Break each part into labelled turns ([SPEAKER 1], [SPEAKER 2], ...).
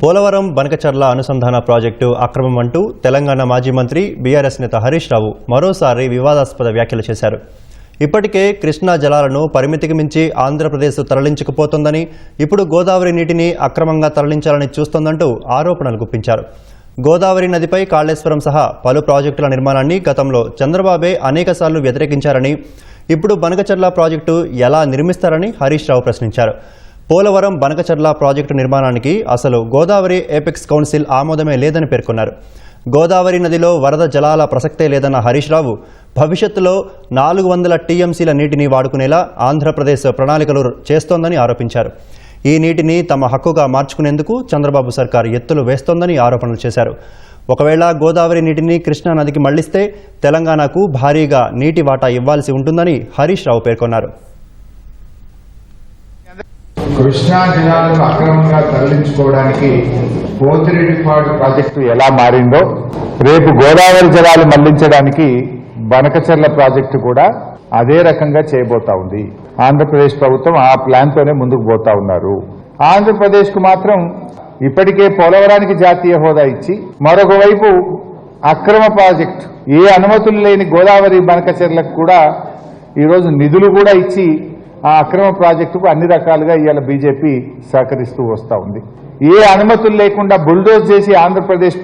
[SPEAKER 1] పోలవరం బనకచర్ల అనుసంధాన ప్రాజెక్టు అక్రమం అంటూ తెలంగాణ మాజీ మంత్రి బీఆర్ఎస్ నేత హరీష్ రావు మరోసారి వివాదాస్పద వ్యాఖ్యలు చేశారు. ఇప్పటికే కృష్ణా జలాలను పరిమితికి మించి ఆంధ్రప్రదేశ్ తరలించుకుపోతోందని ఇప్పుడు గోదావరి నీటిని అక్రమంగా తరలించాలని చూస్తోందంటూ ఆరోపణలు గుప్పించారు. గోదావరి నదిపై కాళేశ్వరం సహా పలు ప్రాజెక్టుల నిర్మాణాన్ని గతంలో చంద్రబాబే అనేకసార్లు వ్యతిరేకించారని ఇప్పుడు బనకచర్ల ప్రాజెక్టు ఎలా నిర్మిస్తారని హరీష్ రావు ప్రశ్నించారు. పోలవరం బనకచర్ల ప్రాజెక్టు నిర్మాణానికి అసలు గోదావరి ఏపెక్స్ కౌన్సిల్ ఆమోదమే లేదని పేర్కొన్నారు. గోదావరి నదిలో వరద జలాల ప్రసక్తే లేదన్న హరీష్ రావు భవిష్యత్తులో నాలుగు వందల టీఎంసీల నీటిని వాడుకునేలా ఆంధ్రప్రదేశ్ ప్రణాళికలు చేస్తోందని ఆరోపించారు. ఈ నీటిని తమ హక్కుగా మార్చుకునేందుకు చంద్రబాబు సర్కార్ ఎత్తులు వేస్తోందని ఆరోపణలు చేశారు. ఒకవేళ గోదావరి నీటిని కృష్ణా నదికి మళ్ళిస్తే తెలంగాణకు భారీగా నీటి వాటా ఇవ్వాల్సి ఉంటుందని హరీష్ రావు పేర్కొన్నారు.
[SPEAKER 2] కృష్ణా జలాలను అక్రమంగా తరలించుకోవడానికి పోతిరెడ్డిపాడు ప్రాజెక్టు ఎలా మారిందో రేపు గోదావరి జలాలు మళ్ళించడానికి బనకచర్ల ప్రాజెక్టు కూడా అదే రకంగా చేయబోతా ఉంది. ఆంధ్రప్రదేశ్ ప్రభుత్వం ఆ ప్లాన్ తోనే ముందుకు పోతా ఉన్నారు. ఆంధ్రప్రదేశ్కు మాత్రం ఇప్పటికే పోలవరానికి జాతీయ హోదా ఇచ్చి మరొక వైపు అక్రమ ప్రాజెక్ట్ ఏ అనుమతులు లేని గోదావరి బనకచెర్లకు కూడా ఈరోజు నిధులు కూడా ఇచ్చి ఆ అక్రమ ప్రాజెక్టుకు అన్ని రకాలుగా ఇవాళ బీజేపీ సహకరిస్తూ వస్తూ ఉంది. ఏ అనుమతులు లేకుండా బుల్డోజ్ చేసి ఆంధ్రప్రదేశ్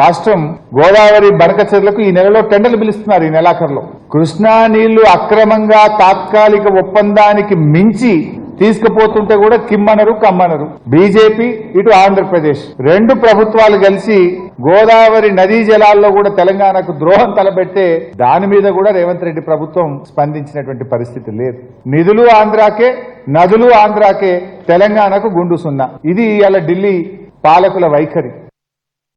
[SPEAKER 2] రాష్ట్రం గోదావరి బనకచెర్లకు ఈ నెలలో టెండర్లు పిలుస్తున్నారు ఈ నెలాఖరులో. కృష్ణా నీళ్ళు అక్రమంగా తాత్కాలిక ఒప్పందానికి మించి తీసుకుపోతుంటే కూడా కిమ్మనరు కమ్మనరు. బీజేపీ ఇటు ఆంధ్రప్రదేశ్ రెండు ప్రభుత్వాలు కలిసి గోదావరి నదీ జలాల్లో కూడా తెలంగాణకు ద్రోహం తలబెట్టే దాని మీద కూడా రేవంత్ రెడ్డి ప్రభుత్వం స్పందించినటువంటి పరిస్థితి లేదు. నిధులు ఆంధ్రాకే నదులు ఆంధ్రాకే తెలంగాణకు గుండు సున్నా. ఇది ఇలా ఢిల్లీ పాలకుల వైఖరి.